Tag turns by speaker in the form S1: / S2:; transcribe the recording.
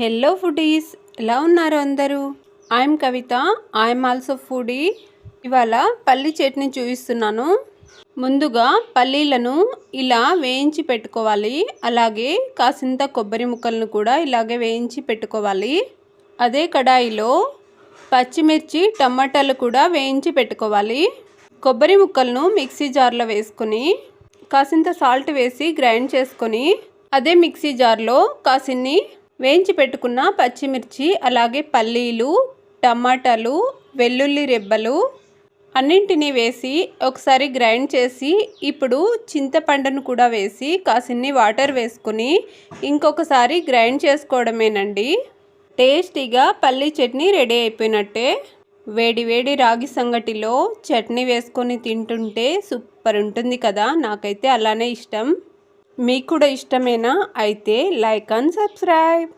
S1: Hello foodies ఎలా ఉన్నారు అందరూ? I'm Kavitha I'm also foodie ఇవాళ పల్లి చట్నీ చూపిస్తున్నాను. ముందుగా పల్లీలను ఇలా వేయించి పెట్టుకోవాలి. అలాగే కాసింత కొబ్బరి ముక్కలను కూడా ఇలాగే వేయించి పెట్టుకోవాలి. అదే కడాయిలో పచ్చిమిర్చి టమాటాలు కూడా వేయించి పెట్టుకోవాలి. కొబ్బరి ముక్కలను మిక్సీ జార్లో వేసుకొని కాసింత సాల్ట్ వేసి గ్రైండ్ చేసుకొని అదే మిక్సీ జార్లో కాసిన్ని వేయించి పెట్టుకున్న పచ్చిమిర్చి అలాగే పల్లీలు టమాటాలు వెల్లుల్లి రెబ్బలు అన్నింటినీ వేసి ఒకసారి గ్రైండ్ చేసి ఇప్పుడు చింతపండును కూడా వేసి కాసిన్ని వాటర్ వేసుకుని ఇంకొకసారి గ్రైండ్ చేసుకోవడమేనండి. టేస్టీగా పల్లీ చట్నీ రెడీ అయిపోయినట్టే. వేడి వేడి రాగి సంగటిలో చట్నీ వేసుకొని తింటుంటే సూపర్ ఉంటుంది కదా నాకైతే అలానే ఇష్టం. మీకు కూడా ఇష్టమేనా? అయితే లైక్ అండ్ సబ్స్క్రైబ్.